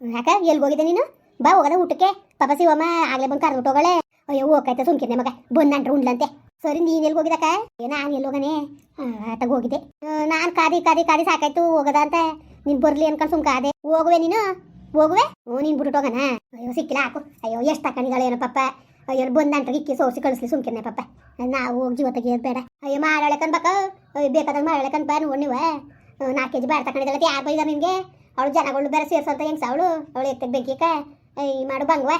ಯಾಕ? ಎಲ್ಲಿ ಹೋಗಿದೆ ನೀನು? ಬಾ, ಹೋಗದ ಊಟಕ್ಕೆ. ಪಾಪ ಶಿವಮ್ಮ ಆಗ್ಲೇ ಬಂದು ಕರ್ದು ಹೋಗಳೆ ಅಯ್ಯೋ ಹೋಗ್ತಾಯ್ತ ಸುಮ್ಕಿರ್ನೆ ಮಗ. ಬಂದಂಟ್ರು ಉಂಡ್ಲಂತೆ ಸರಿ, ನೀನು ಎಲ್ಲಿ ಹೋಗಿದ್ದಕ್ಕ ನಾನು ಎಲ್ಲಿ ಹೋಗನೆ? ಆತಾಗ ಹೋಗಿದ್ದೆ. ನಾನು ಕಾದಿ ಕಾದಿ ಕಾದಿ ಸಾಕಾಯ್ತು. ಹೋಗದ ಅಂತ. ನೀನ್ ಬರ್ಲಿ ಅನ್ಕೊಂಡು ಸುಮ್ಕ ಅದೇ ಹೋಗುವೆ ನೀನು? ಹೋಗುವೆ? ಓ ನೀನು ಬಿಟ್ಟು ಹೋಗನ ಅಯ್ಯೋ, ಸಿಕ್ಕಿಲ್ಲ, ಹಾಕು. ಅಯ್ಯೋ, ಎಷ್ಟು ತಕೊಂಡಿದ್ದಾಳೆ ಏನೋ ಪಾಪ. ಅಯ್ಯೋ ಬಂದಂಟ್ರಿಗೆ ಇಕ್ಕಿ ಸೋಸಿ ಕಳಿಸ್ಲಿ ಸುಮ್ಕಿದ್ನೆ ಪಾಪ. ನಾವು ಹೋಗಿ ಜೀವ ಬೇಡ. ಅಯ್ಯೋ ಮಾಡಾಳೆ ಬಕ್ಕ ಬೇಕಾದಾಗ ಮಾಡಾಳೆ ಬಾ ನೋಡ್ ನೀವು. ನಾಲ್ಕು ಕೆ ಜಿ ಬಾರ್ ತಕೊಂಡಿದ್ದಾಳೆ ಯಾರು ಬೈದ ನಿನ್ಗೆ? ಅವಳು ಜನಗಳು ಬೇರೆ ಸೇರ್ಸಂತ ಹೆಂಗ್ಸ ಅವಳು? ಅವಳು ಎತ್ತ ಬೆಂಕಿಕ ಈ ಮಾಡು ಬಂಗ್ವ.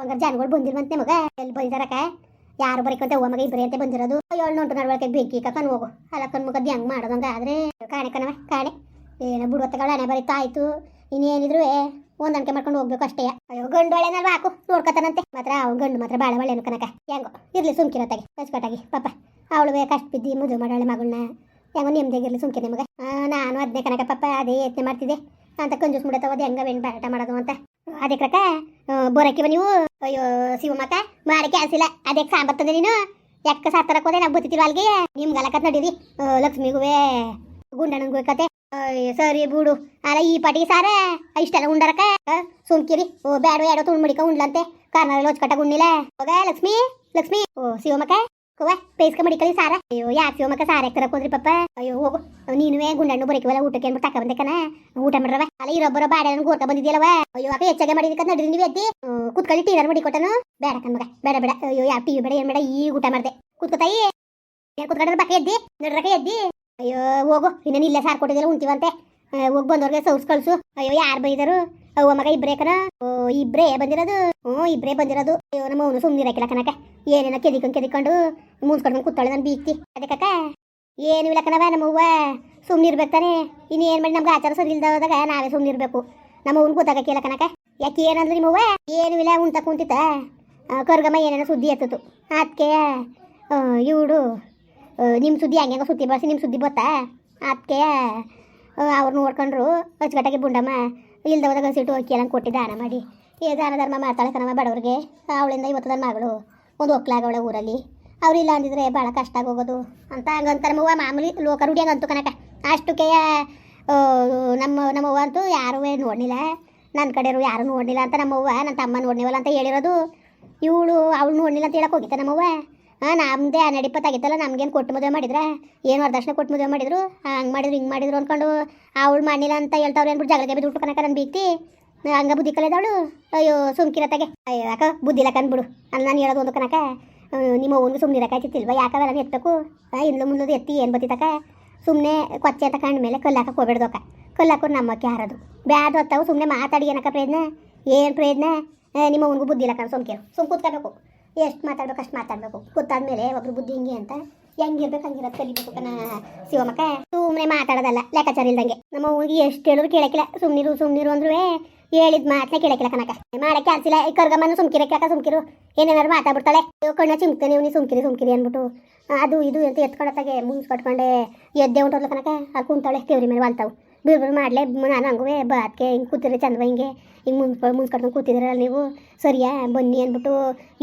ಹಂಗಾರೆ ಜನಗಳು ಬಂದಿಲ್ವಂತೆ ಮಗ ಎಲ್ಲಿ ಬಂದಿದಾರಕ ಯಾರು ಬರೀಕಂತ ಹೋಗ ಮಗ ಇಬ್ಬರೇ ಅಂತ ಬಂದಿರೋದು. ಏಳು ನೋಟು ನಡ್ವಳಿಕೆ ಬೆಂಕಿ ಕಣ್ ಹೋಗು. ಅಲ್ಲ ಕಣ್ ಅದು ಹೆಂಗ್ ಮಾಡೋದಂಗ ಆದ್ರೆ. ಕಾಣೆ ಕಣವ ಕಾಣೆ. ಏನೋ ಬುಡವತ್ತಗಳ ಹಣೆ ಬರೀತಾ ಆಯ್ತು. ಇನ್ನೇನಿದ್ರು ಒಂದಂಕೆ ಮಾಡ್ಕೊಂಡು ಹೋಗ್ಬೇಕು ಅಷ್ಟೇ. ಅಯ್ಯೋ, ಗಂಡು ಒಳ್ಳೆನಲ್ವಾ ಹಾಕು? ನೋಡ್ಕೊತಾನಂತೆ. ಮಾತ್ರ ಅವ್ನು ಗಂಡು ಮಾತ್ರ ಬಾಳೆ ಒಳ್ಳೆನು ಕನಕ ಹೆಂಗೋ, ಇರ್ಲಿ ಸುಮ್ಕಿರತ್ತಾಗಿ ಕಚ್ಕಟ್ಟಾಗಿ, ಪಾಪ. ಅವಳು ಕಷ್ಟ ಬಿದ್ದಿ ಮದುವೆ ಮಾಡೋಳೆ ಮಗಳನ್ನ ಹೆಂಗೋ ನೆಮ್ಮದಿಯಾಗಿರ್ಲಿ ಸುಮ್ಕೆ ನಿಮಗೆ. ನಾನು ಅದನ್ನೇ ಕನಕ ಪಾಪ, ಅದೇ ಯತ್ನೆ ಮಾಡ್ತಿದ್ದೆ. ಅಂತ ಕಂಜೂಸ್ ಅದು ಹೆಂಗ ಬೆಣ್ಣೆ ಬಾರಾಟ ಮಾಡೋದು ಅಂತ. ಅದೇ ರಕ ಬೋರಕ್ಕಿವ ನೀವು ಅಯ್ಯೋ ಶಿವಮಕ್ಕ ಮಾಡಿ ಕ್ಯಾನ್ಸಿಲ್ಲ ಅದೇ ಸಾಂಬರ್ತದೆ ನೀನು. ಯಾಕ ಸಾತರ ಕೋದೆ ನಾವು ಬತ್ತಿತಿಲ್ವ ಅಲ್ಲಿಗೆ. ನಿಮ್ಗೆ ಅಲಕತ್ ನಡೀರಿ. ಲಕ್ಷ್ಮಿಗುವೆ ಗುಂಡಣ್ಣಂಗೂ ಕತೆ. ಸರಿ ಬಿಡು. ಅಲ್ಲ, ಈ ಪಾಟಿಗೆ ಸಾರ. ಇಷ್ಟೆಲ್ಲ ಉಂಡರಕ ಸುಮ್ಕಿರಿ. ಓ, ಬ್ಯಾಡ ಎರಡೋ ತುಂಡು ಮಡಿಕ ಉಂಡ್ಲಂತೆ. ಕಾರ್ನಲ್ಲಿ ಲೋಚ್ ಕಟ್ಟ ಉಣ್ಣಿಲ್ಲ ಹೋಗ ಲಕ್ಷ್ಮಿ ಲಕ್ಷ್ಮಿ. ಓ, ಶಿವಮಕ್ಕ. ಕುವ ಪೇಸ್ಕ ಮಡಿಕಲಿ ಸಾರ. ಅಯ್ಯೋ, ಯಾಕೆ ಮಕ್ಕ ಸಾರ ಹಾಕ್ತಾರ ಹೋದ್ರಿ ಪಪ್ಪ? ಅಯ್ಯೋ, ಹೋಗು. ನೀನುವೇ ಗುಂಡಣ್ಣು ಬರಕಿವಲ್ಲ ಊಟಕ್ಕೆ ಅನ್ಬಿಟ್ಟು ತಕ ಬಂದೆ ಕಣ? ಊಟ ಮಾಡ್ರವ? ಅಲ್ಲ ಇರೊಬ್ಬರ ಬಾಡ ಗೋರ್ಕ ಬಂದಿದ್ಯಲ್ಲವ? ಅಯ್ಯೋ ಅಕ್ಕ ಹೆಚ್ಚಾಗೆ ಮಾಡಿದಕ್ಕೆ ನಡ್ರಿ, ನೀವು ಎದ್ದಿ. ಕುತ್ಕೊಳ್ಳಿ ಟೀನರ್ ಮಾಡಿ ಕೊಟ್ಟನು ಬೇಡ ಕಣ್ಮಗ ಬೇಡ ಬೇಡ. ಅಯ್ಯೋ, ಯಾವ ಟಿವಿ ಬೇಡ, ಏನ್ ಬೇಡ, ಈ ಊಟ ಮಾಡ್ದೆ. ಕುತ್ಕೋತಾಯಿ ಏನ್ ಕುತ್ಕೊಂಡ್ರೆ ಬಕ್ಕ ಎದ್ದಿ? ನಡ್ರಕ ಎದ್ದಿ. ಅಯ್ಯೋ, ಹೋಗು. ಇನ್ನೇನು ಇಲ್ಲೇ ಸಾರ್ ಕೊಟ್ಟಿದ್ದೆಲ್ಲ ಉಂಟಿವಂತೆ ಹೋಗಿ ಬಂದವ್ರಿಗೆ ಸೌಸ್ ಕಳ್ಸು. ಅಯ್ಯೋ, ಯಾರು ಬೈದರು? ಅವ್ವ ಮಗ ಇಬ್ಬರೇಕನ ಓ ಇಬ್ರೇ ಬಂದಿರೋದು. ಹ್ಞೂ, ಇಬ್ರೇ ಬಂದಿರೋದು. ನಮ್ಮ ಅವನು ಸುಮ್ಮನಿರಕಿಲ್ಲ ಕನಕ ಏನೇನೋ ಕೆದಿಕೊಂಡು ಕೆದಿಕೊಂಡು ಮುಂದ್ಕೊಂಡು ಕೂತಾಳೆ ನಾನು ಬೀಗ್ತಿ. ಕಕ್ಕ, ಏನು ಇಲ್ಲ ಕಣವ ನಮ್ಮವ್ವ ಸುಮ್ಮನಿರ್ಬೇಕು ತಾನೆ. ಇನ್ನೇನು ಮಾಡಿ ನಮ್ಗೆ ಆಚಾರ ಸರಿ ಇಲ್ದಾಗ ನಾವೇ ಇರಬೇಕು. ನಮ್ಮ ಅವ್ನು ಗೊತ್ತಾಗಕ್ಕಿಲ್ಲ ಕನಕ ಯಾಕೆ ಏನಂದ್ರೆ ನಿಮ್ಮವ್ವ ಏನು ಇಲ್ಲ ಉಂಟ ಕುಂತಿತ್ತ ಕರ್ಗಮ್ಮ ಏನೇನೋ ಸುದ್ದಿ ಎತ್ತಿತು ಅದಕ್ಕೆ ಇವಳು ನಿಮ್ಮ ಸುದ್ದಿ ಹಂಗೆ ಸುದ್ದಿ ಬಳಸಿ ನಿಮ್ಮ ಸುದ್ದಿ ಬತ್ತಾ? ಅದಕ್ಕೆ ಅವ್ರು ನೋಡ್ಕೊಂಡ್ರು. ಅಚ್ಚುಕಟ್ಟಾಗಿ ಬುಂಡಮ್ಮ ಇಲ್ದವದಾಗ ಸೀಟು ಅಕ್ಕಿ ಎಲ್ಲ ಕೊಟ್ಟು ದಾನ ಮಾಡಿ. ಈ ದಾನ ಧರ್ಮ ಮಾಡ್ತಾಳೆ ಕಣಮ್ಮ ಬಡವ್ರಿಗೆ. ಅವಳಿಂದ ಇವತ್ತು ನನ್ನ ಮಗಳು ಒಂದು ಒಕ್ಲಾಗವಳೆ ಊರಲ್ಲಿ. ಅವ್ರು ಇಲ್ಲ ಅಂದಿದ್ರೆ ಭಾಳ ಕಷ್ಟ ಆಗೋಗೋದು. ಅಂತ ಹಂಗಂತಾರೆ ನಮ್ಮವ್ವ ಮಾಮೂಲಿ ಲೋಕ ರೂಢಿಯಾಗಂತು ಕನಕ ಅಷ್ಟಕ್ಕೆ ನಮ್ಮ ನಮ್ಮವ್ವ ಅಂತೂ ಯಾರೂ ನೋಡಲಿಲ್ಲ. ನನ್ನ ಕಡೆಯವರು ಯಾರು ನೋಡಲಿಲ್ಲ ಅಂತ ನಮ್ಮವ್ವ ನನ್ನ ತಮ್ಮ ನೋಡ್ನಿವಲ್ಲ ಅಂತ ಹೇಳಿರೋದು. ಇವಳು, ಅವಳು ನೋಡಲಿಲ್ಲ ಅಂತ ಹೇಳಕ್ಕೆ ಹೋಗಿತ್ತ ನಮ್ಮವ್ವ ನಮ್ಮದೇ ಹನ್ನೆರಡು ಇಪ್ಪತ್ತಾಗಿತ್ತಲ್ಲ, ನಮ್ಗೇನು ಕೊಟ್ಟು ಮದುವೆ ಮಾಡಿದ್ರೆ? ಏನು ವರದಕ್ಷಿಣೆ ಕೊಟ್ಟು ಮದುವೆ ಮಾಡಿದ್ರು? ಹಂಗೆ ಮಾಡಿದ್ರು, ಹಿಂಗೆ ಮಾಡಿದ್ರು ಅಂದ್ಕೊಂಡು ಅವಳು ಮಾಡಿಲ್ಲ ಅಂತ ಹೇಳ್ತಾವ್ರು ಏನ್ಬಿಟ್ಟು ಜಗಳಕ್ಕೆ ಬಿದ್ದು ಕನಕ ನನ್ನ ಬೀತಿ ಹಂಗೆ ಬುದ್ಧಿ ಕಲಿದವಳು? ಅಯ್ಯೋ ಸುಮ್ಕಿರತ್ತಾಗೆ ಅಯ್ಯೋ, ಯಾಕ ಬುದ್ಧಿ ಇಲ್ಲ ಕಂದ್ಬಿಡು ಅಲ್ಲಿ, ನಾನು ಹೇಳೋದು ಒಂದು ಕನಕ ನಿಮ್ಮ ಅವ್ನಿಗೆ ಸುಮ್ಮನೆ ಇರಕ್ಕಾಯ್ತಿಲ್ವ ಯಾಕವೆಲ್ಲ ಎತ್ತಬೇಕು ಇಂದ್ಲು ಮುಂದದು ಎತ್ತಿ ಏನು ಬತ್ತಿತಕ ಸುಮ್ಮನೆ ಕೊಚ್ಚೆ ಅಂತ ಕಂಡ ಮೇಲೆ ಕಲ್ಲು ಹಾಕಕ್ಕೆ ಹೋಗ್ಬೇಡ್ದಕ್ಕ ಕಲ್ಲು ಹಾಕೋರು ನಮ್ಮಕ್ಕೆ ಹಾರೋದು. ಬ್ಯಾಡ ಹೊತ್ತಾವು ಸುಮ್ಮನೆ ಮಾತಾಡಿ ಏನಕ್ಕ ಪ್ರಯತ್ನ? ಏನು ಪ್ರಯತ್ನ? ನಿಮ್ಮ ಅವನಿಗೂ ಬುದ್ಧಿ ಇಲ್ಲ ಕಣ ಸುಮ್ಕಿರು. ಸುಮ್ ಕೂತ್ಕೋಬೇಕು. ಎಷ್ಟು ಮಾತಾಡ್ಬೇಕು ಅಷ್ಟು ಮಾತಾಡ್ಬೇಕು. ಗೊತ್ತಾದ್ಮೇಲೆ ಒಬ್ರು ಬುದ್ಧಿ ಹಿಂಗೆ ಅಂತ ಹೆಂಗಿರ್ಬೇಕು ಹಂಗಿರೋದು ಕಲಿಬೇಕು ಕಣ ಶಿವಮಕ್ಕ. ಸುಮ್ಮನೆ ಮಾತಾಡೋದಲ್ಲ, ಲೆಕ್ಕಾಚಾರ ಇಲ್ದಂಗೆ. ನಮ್ಮ ಹುಡುಗಿ ಎಷ್ಟು ಹೇಳಿದ್ರು ಕೇಳಕ್ಕಿಲ್ಲ. ಸುಮ್ಮನಿರು ಸುಮ್ಮನಿರು ಅಂದ್ರೂ ಹೇಳಿದ ಮಾತನ್ನ ಕೇಳಕ್ಕಿಲ್ಲ ಕನಕ ಮಾಡಕ್ಕೆ ಅಲ್ಸಿಲ್ಲ ಈ ಕರ್ಗಮ್ಮನ ಸುಮ್ಕಿರಕ್ಕೆ ಸುಮ್ಕಿರು. ಏನೇನಾದ್ರು ಮಾತಾಡ್ಬಿಡ್ತಾಳೆ. ಕಣ್ಣ ಚಿಮ್ತಾನೆ ನೀವು ಸುಮ್ಕಿರಿ ಸುಮ್ಕಿರಿ ಅಂದ್ಬಿಟ್ಟು ಅದು ಇದು ಅಂತ ಎತ್ಕೊಳತ್ತಾಗೆ ಮುಂಚೆ ಕಟ್ಕೊಂಡೆ ಎದ್ದೆ ಉಂಟೋದ್ಲ ಕನಕ ಅಲ್ಲಿ ಕುಂತಾಳೆ ಕೇವ್ರಿ ಮೇಲೆ ವಾಲ್ತಾವು. ಬಿರ್ಬಿರು ಮಾಡ್ಲೇ ನಾನು ಹಂಗುವೆ ಬಾತ್ಗೆ ಹಿಂಗೆ ಕೂತಿದ್ರೆ ಚಂದವ ಹಿಂಗೆ. ಹಿಂಗೆ ಮುಂದೆ ಕಟ್ಕೊಂಡು ಕೂತಿದ್ರಲ್ಲ ನೀವು? ಸರಿಯಾ ಬನ್ನಿ ಅಂದ್ಬಿಟ್ಟು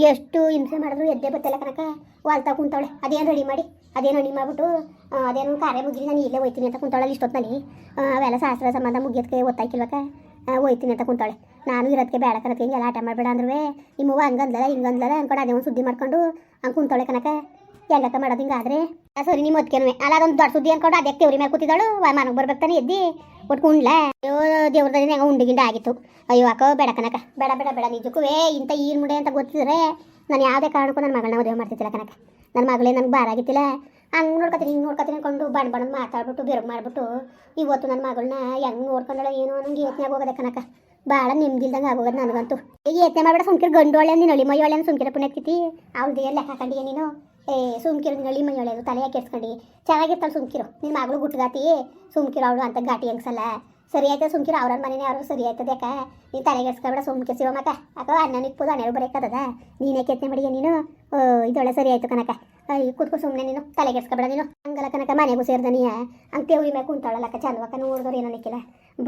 ಎಷ್ಟು ಹಿಂಸೆ ಮಾಡಿದ್ರು ಎದ್ದೆ ಬತ್ತಲ್ಲ ಕನಕ. ವಾಲ್ತಾ ಕುಂತಾಳೆ ಅದೇನು ರೆಡಿ ಮಾಡಿ? ಅದೇನು ರೆಡಿ ಮಾಡಿಬಿಟ್ಟು ಅದೇನು ಕಾರ್ಯ ಮುಗಿಲಿ ನಾನು ಇಲ್ಲೇ ಹೋಯ್ತೀನಿ ಅಂತ ಕುಂತಾಳಲ್ಲಿ ಇಷ್ಟೊತ್ತಿನಲ್ಲಿ ಅವೆಲ್ಲ ಶಾಸ್ತ್ರ ಸಂಬಂಧ ಮುಗಿಯೋದಕ್ಕೆ ಗೊತ್ತಾಯ್ಕಿಲ್ವಕ್ಕ ಆ, ಹೋಯ್ತೀನಿ ಅಂತ ಕುಂತಾಳೆ ನಾನು ಇರೋದಕ್ಕೆ ಬೇಡ ಕನಕ ಹಿಂಗೆಲ್ಲ ಆಟ ಮಾಡಬೇಡ ಅಂದ್ರೂ ನಿಮ್ಮವ್ವ ಹಂಗಂದ್ಲಲ್ಲ ಹಿಂಗಂದ್ಲಲ್ಲ ಅಂದ್ಕೊಂಡು ಅದೇ ಒಂದು ಸುದ್ದಿ ಮಾಡ್ಕೊಂಡು ಹಂಗೆ ಕುಂತಾಳೆ ಕನಕ. ಹೆಂಗಕ್ಕ ಮಾಡೋದು ಹಿಂಗಾದ್ರೆ? ಸರಿ, ನಿಮ್ಮ ಅದಕ್ಕೇನು ಅಲ್ಲ, ಅದೊಂದು ದೊಡ್ಡ ಸುದ್ದಿ ಅನ್ಕೊಂಡು ಅದಕ್ಕೆ ದೇವ್ರಿ ಮೇಲೆ ಕೂತಿದ್ದಾಳು. ಮನೆಗೆ ಬರ್ಬೇಕು ತಾನೇ ಎದ್ದಿ. ಒಟ್ಟು ಕುಂಡ್ಲ ಅಯ್ಯೋ ದೇವ್ರದಲ್ಲಿ ಹೆಂಗೆ ಉಂಡಿಗಿಂಡ ಆಗಿತ್ತು. ಅಯ್ಯೋ, ಅಕ್ಕ, ಬೇಡ ಕನಕ. ಬೇಡ ಬೇಡ ಬೇಡ, ನಿಜಕ್ಕೂ. ಇಂಥ ಈನ್ ಮುಂಡೆ ಅಂತ ಗೊತ್ತಿದ್ರೆ ನಾನು ಯಾವುದೇ ಕಾರಣಕ್ಕೂ ನನ್ನ ಮಗಳನ್ನ ಮದುವೆ ಮಾಡ್ತಿದ್ದಿಲ್ಲ ಕನಕ. ನನ್ನ ಮಗಳೇ ನನಗೆ ಬಾರ ಆಗಿತ್ತಿಲ್ಲ. ಹಂಗೆ ನೋಡ್ಕೊತೀನಿ, ಹಿಂಗೆ ನೋಡ್ಕೊತೀನಿ ಅನ್ಕೊಂಡು ಬಣ್ಣ ಬಣ್ಣ ಮಾತಾಡ್ಬಿಟ್ಟು, ಬೆರಗು ಮಾಡ್ಬಿಟ್ಟು ಇವತ್ತು ನನ್ನ ಮಗಳನ್ನ ಹೆಂಗೆ ನೋಡ್ಕೊಂಡಳ ಏನೋ ನಂಗೆ ಯೋಚನೆ ಆಗೋಗದೆ ಕನಕ. ಭಾಳ ನಿಮ್ದಿಲ್ದಂಗೆ ಆಗೋಗದು ನನಗಂತೂ. ಈಗ ಯೋಚನೆ ಮಾಡ್ಬೇಡ ಸುಮ್ಕಿರ್ ಗಂಡು ಒಳ್ಳೆ ನೀನು ಅಳಿ ಮೈ ಒಳ್ಳೆ ಸುಮ್ಕಿರ ಪುಣ್ಯಕ್ಕಿತಿ ಅವ್ಳದ್ದು ಲೆಕ್ಕ ಹಾಕೊಂಡಿಯ ನೀನು. ಏ, ಸುಮ್ಕಿರೋ, ನಿನ್ನ ಹಳ್ಳಿ ಮನೆಯೊಳಗೆ ಒಳ್ಳೆಯದು ತಲೆ ಕೆಡ್ಸ್ಕೊಂಡು? ಚೆನ್ನಾಗಿರ್ತಾಳೆ ಸುಮ್ಕಿರು. ನಿನ್ನ ಮಗಳು ಗುಟ್ಗಾತಿ ಸುಮ್ಕಿರೋ ಅವಳು ಅಂತ ಘಾಟಿ ಹೆಂಗ್ಸಲ್ಲ. ಸರಿ ಆಯ್ತು ಸುಮ್ಕಿರೋ ಅವ್ರ ಮನೆಯೇ ಅವರು ಸರಿ ಆಯ್ತದ ಯಾಕ? ನೀನು ತಲೆಗೆಡ್ಸ್ಕೊಬೇಡ ಸುಮ್ಕಿರ್ ಸಿವ ಮಕ್ಕ. ಅಕ್ಕ ಅಣ್ಣ ಇಪ್ಪದು ಅಣ್ಣ ಬರೋಕ್ಕದ ನೀನೇ ಕೆತ್ತನೆ ಮಾಡಿಯ ನೀನು? ಇದೊಳ್ಳೆ ಸರಿ ಆಯ್ತು ಕನಕ. ಕೂತ್ಕೊ ಸುಮ್ಮನೆ ನೀನು. ತಲೆ ಕೆಡ್ಸ್ಕೊಬೇಡ ನೀನು. ಹಂಗಲ್ಲ ಕನಕ, ಮನೆಗೂ ಸೇರ್ದನಿಯ ಹಂಗೆ ತೇವ್ರಿ ಮೇಲೆ ಕುಂತಾಳಲ್ಲಕ್ಕ ಚಂದವಕ್ಕ ನೋಡಿದವ್ರು ಏನೋ ನಿಕ್ಕಿಲ್ಲ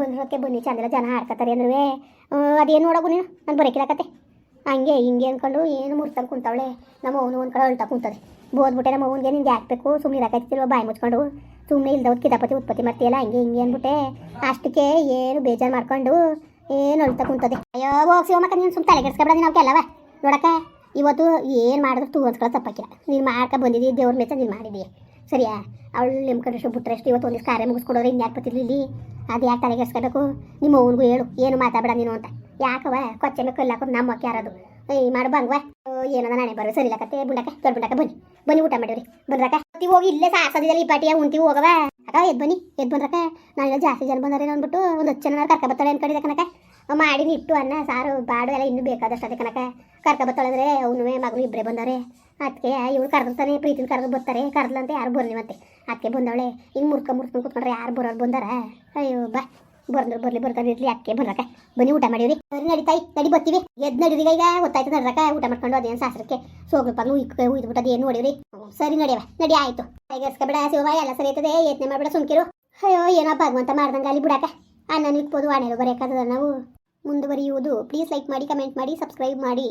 ಬಂದ್ರಕ್ಕೆ ಬನ್ನಿ ಚಂದಲ್ಲ ಜನ ಹಾಡ್ಕತ್ತಾರೆ ಅಂದ್ರೆ ಅದೇನು ನೋಡೋಗು ನೀನು? ನಾನು ಬರೋಕಿಲ್ಲ ಹಂಗೆ ಹಿಂಗೆ ಅಂದ್ಕೊಂಡು ಏನು ಮುರ್ತಂಗೆ ಕುಂತಾವಳೆ. ನಮ್ಮ ಅವನು ಒಂದು ಕಡೆ ಅಳ್ತಾ ಕುಂತದೆ. ಬೋದ್ಬಿಟ್ಟೆ ನಮ್ಮ ಅವನಿಗೆ ನಿಂಗೆ ಹಾಕ್ಬೇಕು ಸುಮ್ಮನೆ ಇರಕಾಯ್ತಿಲ್ವ ಬಾಯಿ ಮುಚ್ಕೊಂಡು. ಸುಮ್ಮನೆ ಇಲ್ದವ್ರು ಕಿತಾಪತಿ ಉತ್ಪತ್ತಿ ಮಾಡ್ತೀಯಲ್ಲ? ಹಂಗೆ ಹಿಂಗೆ ಅಂದ್ಬಿಟ್ಟೆ. ಅಷ್ಟಕ್ಕೆ ಏನು ಬೇಜಾರು ಮಾಡ್ಕೊಂಡು ಏನು ಅಳ್ತಾ ಕುಂತದೆ. ಅಯ್ಯೋ ಹೋಗಿ ನೀನು ಸುಮ್ಮನೆ ತಲೆ ಕೆಡ್ಸ್ಕೊಬೇಡ ನಾವು ಕೆಲವ ನೋಡಕ್ಕ, ಇವತ್ತು ಏನು ಮಾಡಿದ್ರು ತೂ ಅನ್ಸ್ಕೊಳ್ಳೋ ತಪ್ಪಾಕಿಲ್ಲ. ನೀನು ಮಾಡ್ಕೊ ಬಂದಿದ್ದೀ, ದೇವ್ರ ಮೆಚ್ಚ ನೀನು ಮಾಡಿದ್ದೀಯ ಸರಿಯಾ? ಅವಳು ನಿಮ್ಮ ಕಡೆ ಬಿಟ್ಟರೆ ಇವತ್ತು ಒಂದಿಷ್ಟು ಕಾರ್ಯ ಮುಗಿಸ್ಕೊಡೋರು ಇನ್ಯಾಕೆ ಬತ್ತಿರ್ಲಿ ಇಲ್ಲಿ? ಅದು ಯಾಕೆ ತಲೆಗೆ ಎಸ್ಕೋಬೇಕು ನಿಮ್ಮ ಅವನಿಗೂ ಹೇಳು. ಏನು ಮಾತಾಡಬೇಡ ನೀನು ಅಂತ. ಯಾಕವ ಕೊಚ್ಚೆ ಕಲ್ಲಾಕೊಂಡು ಕಲ್ಲು ನಮ್ಮ ಅಕ್ಕಿ ಯಾರದು ಏಯ್, ಮಾಡು ಬಂಗ್ವ ಏನದ ನಾನೆ ಬರೋ ಸರಿ ಕತೆ ಬುಂಡಕ ದೊಡ್ಡ ಬುಂಡಕ ಬನ್ನಿ. ಬನ್ನಿ ಊಟ ಮಾಡಿವ್ರಿ. ಬಂದ್ರಕ ಅತ್ತಿ ಹೋಗಿ ಇಲ್ಲೇ ಸಾರ್ಸೋದಿಲ್ಲ ಈ ಪಾಟಿಯ ಉಂಟಿ ಹೋಗವ ಅಕ್ಕ, ಎದ್ ಬನ್ನಿ, ಎದ್ ಬಂದ್ರಕ ನಾನಿಲ್ಲ ಜಾಸ್ತಿ ಜನ ಬಂದಾರೆ ಅಂದ್ಬಿಟ್ಟು ಒಂದು ಹತ್ತು ಕರ್ಕ ಬರ್ತಾಳೆ ಅನ್ಕೊಂಡಿದ್ದೆ ಕನಕ ಮಾಡಿ ಇಟ್ಟು ಅನ್ನ, ಸಾರು ಬಾಡು ಎಲ್ಲ ಇನ್ನೂ ಬೇಕಾದಷ್ಟು ಅದಕ್ಕೆ ಕನಕ ಕರ್ಕ ಬರ್ತಾಳೆ ಅಂದ್ರೆ ಅವನು, ಮಗಳು ಇಬ್ಬರೇ ಬಂದವ್ರೆ ಅದಕ್ಕೆ ಇವಳು ಕರೆದಿರ್ತಾನೆ, ಪ್ರೀತಿನ ಕರೆದು ಬರ್ತಾರೆ. ಕರೆದ್ಲಂತೆ ಯಾರು ಬರಲಿ ಮತ್ತೆ. ಅದಕ್ಕೆ ಬಂದವಳೆ. ಹಿಂಗೆ ಮುರ್ಕ ಮುರ್ಕೊಂಡು ಕೂತ್ಕೊಂಡ್ರೆ ಯಾರು ಬರೋರು ಬಂದಾರ? ಅಯ್ಯೋ, ಬಾ. ಬರ್ದ್ರು ಬರ್ಲಿ ಬರ್ತಾರೆ ಇರ್ಲಿ ಅಕ್ಕೆ ಬರ್ರಕ ಬನ್ನಿ ಊಟ ಮಾಡಿವ್ರಿ ಸರಿ ನಡಿತಾಯಿ ನಡಿ ಬರ್ತೀವಿ. ಎದ್ ನಡೀರಿ ಈಗ ಗೊತ್ತಾಯ್ತು ನಡ್ರಕ ಊಟ ಮಾಡ್ಕೊಂಡು ಅದೇನು ಸಾಸ್ರಕ್ಕೆ. ಸೋಗ್ರಪ್ಪ ಉಯ್ದ್ಬಿಟ್ಟು ಅದೇನು ನೋಡಿವ್ರಿ? ಹ್ಮ್, ಸರಿ ನಡಿಯವ ನಡಿ ಆಯ್ತು. ಬೇಡ ಶಿವ ಎಲ್ಲ ಸರಿ ಆಯ್ತದೆ ಯತ್ನೆ ಮಾಡ್ಬೇಡ ಸುಮ್ಕಿರು. ಅಯ್ಯೋ ಏನೋ ಭಗವಂತ ಮಾಡ್ದಂಗೆ ಅಲ್ಲಿ ಬಿಡಕ ಅನ್ನ ಇಕ್ಬೋದು ವಾಣೆಲು ಬರೆಯೋಕ್ಕಾಗದ ನಾವು. ಮುಂದುವರಿಯುವುದು. ಪ್ಲೀಸ್ ಲೈಕ್ ಮಾಡಿ ಕಮೆಂಟ್ ಮಾಡಿ ಸಬ್ಸ್ಕ್ರೈಬ್ ಮಾಡಿ.